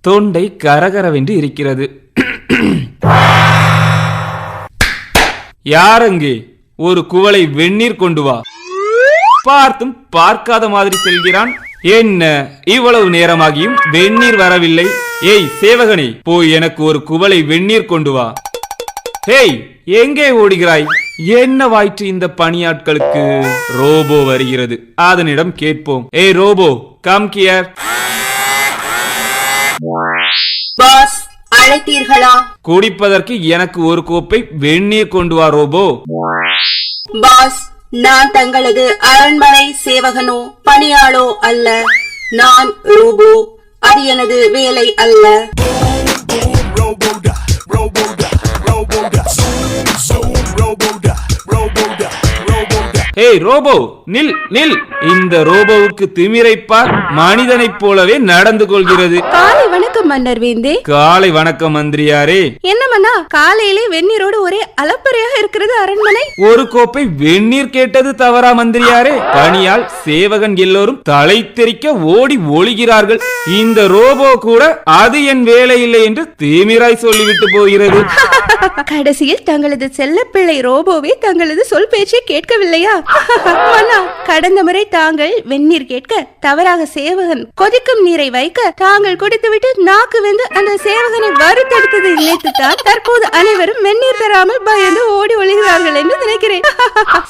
தொண்டை கரகரவென்று இருக்கிறது. யாரங்கே? ஒரு குவளை வெந்நீர் கொண்டு வா. பார்த்தும் பார்க்காத மாதிரி செல்கிறான். என்ன? இவ்வளவு நேரமாகியும் வெந்நீர் வரவில்லை. ஏய் சேவகனே போய் எனக்கு ஒரு குவளை வெந்நீர் கொண்டு வா. ஹேய் எங்கே ஓடுகிறாய்? என்ன வாயிற்று இந்த பணியாட்களுக்கு? ரோபோ வருகிறது. அதனிடம் கேட்போம். ஏய் ரோபோ கம் கியர் பாஸ் அழைத்தீர்களா? குடிப்பதற்கு எனக்கு ஒரு கோப்பை வெந்நீர் கொண்டு வா ரோபோ. பாஸ் நான் தங்களது அரண்மனை சேவகனோ பணியாளோ அல்ல. நான் ரூபோ அது எனது வேலை அல்ல. ஏய் ரோபோ நில் நில். இந்த ரோபோவுக்கு திமிரைப்பார் மனிதனைப் போலவே நடந்து கொள்கிறது. காலை வணக்கம் மன்னர் வேந்தே. காலை வணக்கம் மந்திரியாரே. என்ன மன்னா? காலையிலே வெந்நீரோடு ஒரே அலப்பறையாக இருக்கிறது அரண்மனை. ஒரு கோப்பை வெந்நீர் கேட்டது தவறா மந்திரியாரே. பணியால் சேவகன் எல்லோரும் தலை தெறிக்க ஓடி ஒளிகிறார்கள். இந்த ரோபோ கூட அது என் வேலை இல்லை என்று திமிராய் சொல்லிவிட்டு போகிறது. கடைசியில் தங்களது செல்லப்பிள்ளை ரோபோவே தங்களது சொல் பேச்சை கேட்கவில்லையா? மன்னா கடந்த முறை தாங்கள் வெந்நீர் கேட்க தவறாக சேவகன் கொதிக்கும் நீரை வைக்க தாங்கள் குடித்துவிட்டு நாக்கு வெந்து அந்த சேவகனை வறுத்தெடுத்ததை நினைத்துத்தான் தற்போது அனைவரும் வெந்நீர் தராமல் பயந்து ஓடி ஒழுகிறார்கள் என்று நினைக்கிறேன்.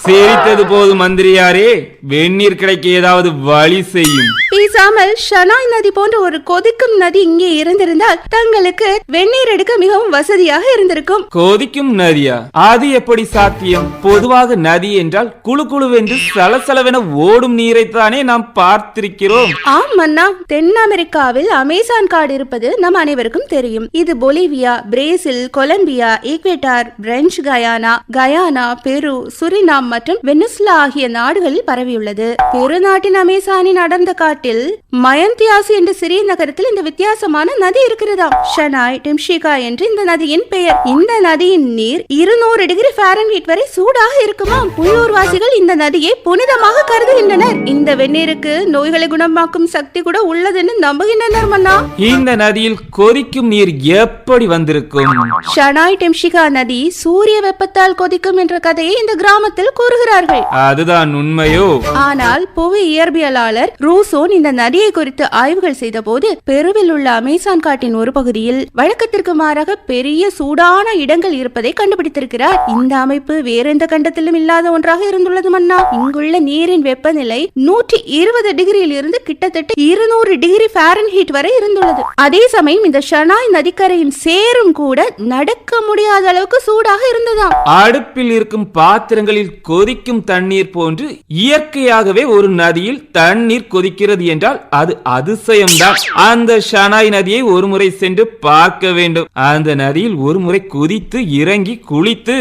சிரித்தது போது மந்திரியாரே. வெந்நீர் கிடைக்க ஏதாவது வழி செய்யும். பேசாமல் ஷனாய் நதி போன்ற ஒரு கொதிக்கும் நதி இங்கே இருந்திருந்தால் தங்களுக்கு வெந்நீர் எடுக்க மிகவும் வசதியாக இருந்திருக்கும். கொதிக்கும் நதியா? அது எப்படி சாத்தியம்? பொதுவாக நதி என்றால் குளு குளுவென்று சலசலவென ஓடும் நீரைத்தானே நாம் பார்த்திருக்கிறோம். ஆம் மன்னா தென் அமெரிக்காவில் அமேசான் காடு இருப்பது நம் அனைவருக்கும் தெரியும். இது Bolivia Brazil Colombia Ecuador French Guiana Guyana Peru Suriname மற்றும் வெனிசுலா ஆகிய நாடுகளில் பரவியுள்ளது. பெரு நாட்டின் அமேசானின் அடர்ந்த காட்டில் மயந்தியாசு என்ற சிறிய நகரத்தில் இந்த வித்தியாசமான நதி இருக்கிறதாம் ஷனாய் டிம்ஷிகா என்று இந்த நதியின் பெயர். இந்த நதியின் நீர் இருநூறு டிகிரி ஃபாரன்ஹீட் வரை சூடாக இருக்குமாம் உள்ளூர்வாசிகள் இந்த நதியை புனிதமாக கருதுகின்றனர். இந்த வெந்நீருக்கு நோய்களை குணமாக்கும் சக்தி கூட உள்ளதுன்னு நம்புகின்றனர் மன்னா. இந்த நதியில் கொதிக்கும் நீர் எப்படி வந்திருக்கும்? ஷனாய் டெம்ஷிகா நதி சூரிய வெப்பத்தால் கொதிக்கும் என்ற கதையை இந்த கிராமத்தில் கூறுகிறார்கள். அதுதான் உண்மையோ? ஆனால் புவி இயற்பியலாளர் ரூசோன் இந்த நதியை குறித்து ஆய்வுகள் செய்தபோது பெருவில் உள்ள அமேசான் காட்டின் ஒரு பகுதியில் வழக்கத்திற்கு மாறாக பெரிய சூடான இடங்கள் இருப்பதை கண்டுபிடித்திருக்கிறார். இந்த அமைப்பு வேற எந்த கண்டத்திலும் இல்லாத ஒன்றாக இருந்துள்ளது மன்னா. இங்குள்ள நீரின் வெப்பநிலை நூற்றி இருபது டிகிரியில் இருந்து கிட்டத்தட்ட இருநூறு டிகிரி ஃபாரன்ஹீட் வரை இருந்துள்ளது. அதே சமயம் இந்த ஷனாய் நதிக்கரையின் சேரும் கூட நடக்க முடியாத அளவுக்கு சூடாக இருந்ததாம். அடுப்பில் இருக்கும் பாத்திரங்களில் கொதிக்கும் தண்ணீர் போன்று இயற்கையாகவே ஒரு நதியில் தண்ணீர் கொதிக்கிறது என்றால் அது அதிசயம்தான். அந்த ஷனாய் நதியை ஒரு முறை சென்று பார்க்க வேண்டும். அந்த நதியில் ஒரு முறை குதித்து இறங்கி குளித்து.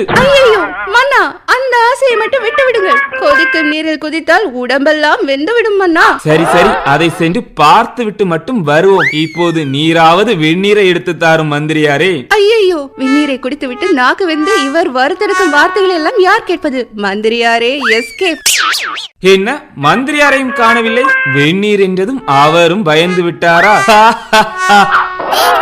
அந்த ஆசையை மட்டும் விட்டு விடுங்கள் கொதிக்கும் நீரில் குதித்தால் உடம்பெல்லாம் வெந்து விடும் மன்னா சரி சரி. அதை சென்று பார்த்து விட்டு மட்டும் வருவோம். இப்போது நீராவது வெந்நீரை எடுத்து தாரும் மந்திரியாரே. ஐயையோ வெந்நீரை குடித்துவிட்டு நாக்கு வெந்து இவர் வருத்தெடுக்கும் வார்த்தைகள் எல்லாம் யார் கேட்பது? மந்திரியாரே எஸ்கேப் என்ன? மந்திரியாரையும் காணவில்லை? வெந்நீர் என்றதும் அவரும் பயந்து விட்டாரா?